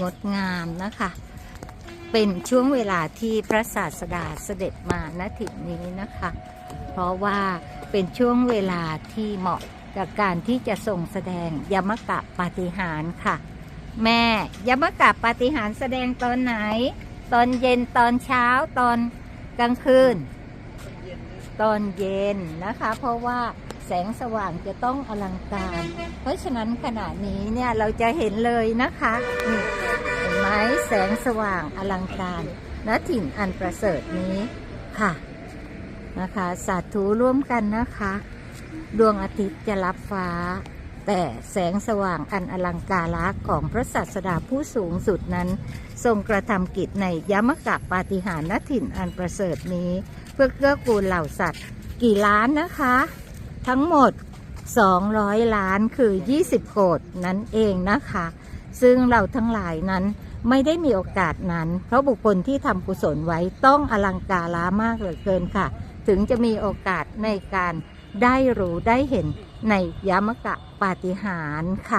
งดงามนะคะ เป็นช่วงเวลาที่พระศาสดาเสด็จมาณถิ่นนี้นะคะ เพราะว่าเป็นช่วงเวลาที่เหมาะกับการที่จะส่งแสดงยมกะปาฏิหาริย์ค่ะ แม่ยมกะปาฏิหาริย์แสดงตอนไหน ตอนเย็นตอนเช้าตอนกลางคืน ตอนเย็นนะคะ เพราะว่าแสงสว่างจะต้องอลังการ เพราะฉะนั้นขณะนี้เนี่ยเราจะเห็นเลยนะคะนี่ ไหมแสงสว่างอลังการณถิ่นอันประเสริฐนี้ค่ะนะคะสาธุร่วมกันนะคะ ดวงอาทิตย์จะรับฟ้า แต่แสงสว่างอันอลังการะของพระศาสดาผู้สูงสุดนั้น ทรงกระทำกิจในยมกะปาฏิหาริย์ณถิ่นอันประเสริฐนี้ เพื่อเกื้อกูลเหล่าสัตว์ กี่ล้านนะคะ ทั้งหมด 200 ล้านคือ 20 โกดนั่นเองนะคะ ซึ่งเราทั้งหลายนั้น ไม่ได้มีโอกาสนั้น เพราะบุคคลที่ทำกุศลไว้ต้องอลังการ้ามากเหลือเกินค่ะ ถึงจะมีโอกาสในการได้รู้ได้เห็นในยมกะปาฏิหารค่ะ